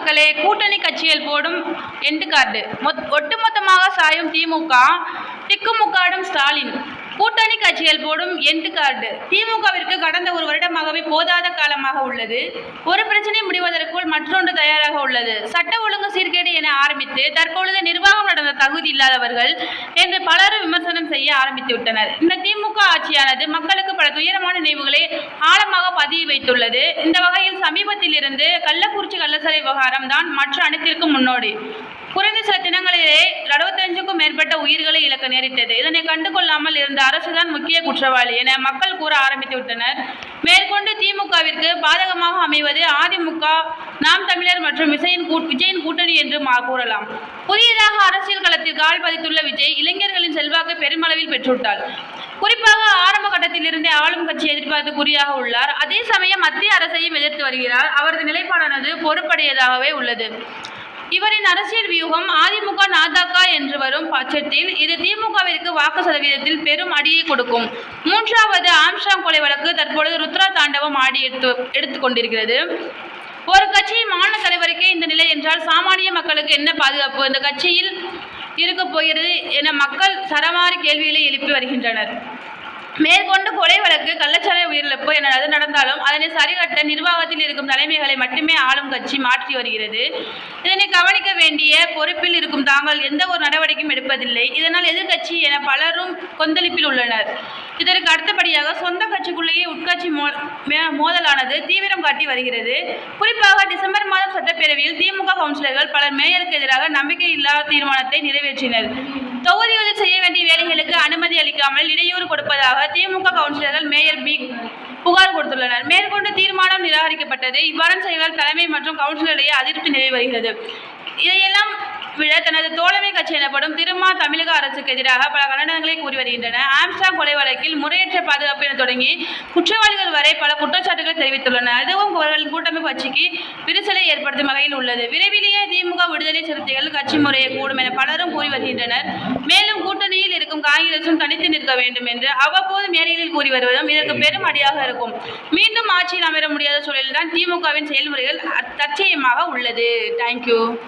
மக்களே கூட்டணி கட்சியில் போடும் எண்டு கார்டு ஒட்டுமொத்தமாக சாயும் திமுக திக்குமுக்காடும் ஸ்டாலின். கூட்டணி கட்சிகள் போடும் எண்டு கார்டு திமுகவிற்கு கடந்த ஒரு வருடமாகவே போதாத காலமாக உள்ளது. ஒரு பிரச்சனை முடிவதற்குள் மற்றொன்று தயாராக உள்ளது. சட்ட ஒழுங்கு சீர்கேடு என ஆரம்பித்து தற்பொழுது நிர்வாகம் பேசுகிற தகுதி இல்லாதவர்கள் என்று பலரும் விமர்சனம் செய்ய ஆரம்பித்து விட்டனர். இந்த திமுக ஆட்சியானது மக்களுக்கு பல துயரமான நினைவுகளை ஆழமாக பதிய வைத்துள்ளது. இந்த வகையில் சமீபத்தில் இருந்து கள்ளக்குறிச்சி கள்ளசாலை விவகாரம் தான் மற்ற அனைத்திற்கும் முன்னோடி. குறைந்த சில தினங்களிலே அறுபத்தஞ்சுக்கும் மேற்பட்ட உயிர்களை இழக்க நேரிட்டது. இதனை கண்டுகொள்ளாமல் இருந்த அரசுதான் முக்கிய குற்றவாளி என மக்கள் கூற ஆரம்பித்து விட்டனர். மேற்கொண்டு திமுகவிற்கு பாதகமாக அமைவது அதிமுக நாம் தமிழர் மற்றும் விஜயின் விஜயின் கூட்டணி என்று கூறலாம். புதியதாக அரசியல் களத்தில் கால் பதித்துள்ள விஜய் இளைஞர்களின் செல்வாக்கு பெருமளவில் பெற்றுவிட்டார். குறிப்பாக ஆரம்ப கட்டத்திலிருந்தே ஆளும் கட்சி எதிர்பார்த்து குறியாக உள்ளார். அதே சமயம் மத்திய அரசையும் எதிர்த்து வருகிறார். அவரது நிலைப்பாடானது பொறுப்படையதாகவே உள்ளது. இவரின் அரசியல் வியூகம் அதிமுக நாதாக்கா என்று வரும் பட்சத்தில் இது திமுகவிற்கு வாக்கு சதவீதத்தில் பெரும் அடியை கொடுக்கும். மூன்றாவது ஆம்ஸ்டாங் கொலை வழக்கு தற்பொழுது ருத்ரா தாண்டவம் ஆடி எடுத்து எடுத்துக்கொண்டிருக்கிறது ஒரு கட்சியின் மாநில தலைவருக்கே இந்த நிலை என்றால் சாமானிய மக்களுக்கு என்ன பாதுகாப்பு? இந்த கட்சியில் இருக்க போகிறது என மக்கள் சரமாரி கேள்விகளை எழுப்பி வருகின்றனர். மேற்கொண்டு கொலை வழக்கு கள்ளச்சாலை உயிரிழப்பு என அது நடந்தாலும் அதனை சரிகட்ட நிர்வாகத்தில் இருக்கும் தலைமைகளை மட்டுமே ஆளும் கட்சி மாற்றி வருகிறது. இதனை கவனிக்க வேண்டிய பொறுப்பில் இருக்கும் தாங்கள் எந்த ஒரு நடவடிக்கையும் எடுப்பதில்லை. இதனால் எதிர்க்கட்சி என பலரும் கொந்தளிப்பில் உள்ளனர். இதற்கு அடுத்தபடியாக சொந்த கட்சிக்குள்ளேயே உட்கட்சி மோ மோதலானது தீவிரம் காட்டி வருகிறது. குறிப்பாக டிசம்பர் மாதம் கவுன்சிலர்கள் பலர் மேயருக்கு எதிராக நம்பிக்கையில்லா தீர்மானத்தை நிறைவேற்றினர். தொகுதிகளில் செய்ய வேண்டிய வேலைகளுக்கு அனுமதி அளிக்காமல் இடையூறு கொடுப்பதாக திமுக கவுன்சிலர்கள் மேயர் பி. புகார் கொடுத்துள்ளனர். மேற்கொண்டு தீர்மானம் நிராகரிக்கப்பட்டது. இவ்வாறான செயல்கள் தலைமை மற்றும் கவுன்சிலரிடையே அதிருப்தி நிலவி வருகிறது. இதையெல்லாம் விட தனது தோழமை கட்சி எனப்படும் திருமா தமிழக அரசுக்கு எதிராக பல கண்டனங்களை கூறி வருகின்றன. ஆம்ஸ்டாங் கொலை வழக்கில் முறையற்ற பாதுகாப்பு என தொடங்கி குற்றவாளிகள் வரை பல குற்றச்சாட்டுகள் தெரிவித்துள்ளன. அதுவும் அவர்களின் கூட்டமைப்பு கட்சிக்கு விரிசலை ஏற்படுத்தும் வகையில் உள்ளது. விரைவிலேயே திமுக விடுதலை சிறுத்தைகள் கட்சி முறையை கூடும் என பலரும் கூறி வருகின்றனர். மேலும் கூட்டணியில் இருக்கும் காங்கிரசும் தனித்து நிற்க வேண்டும் என்று அவ்வப்போது மேடைகளில் கூறி வருவதும் இதற்கு பெரும் அடியாக இருக்கும். மீண்டும் ஆட்சியில் அமர முடியாத சூழலில்தான் திமுகவின் செயல்முறைகள் அ- உள்ளது. தேங்க்யூ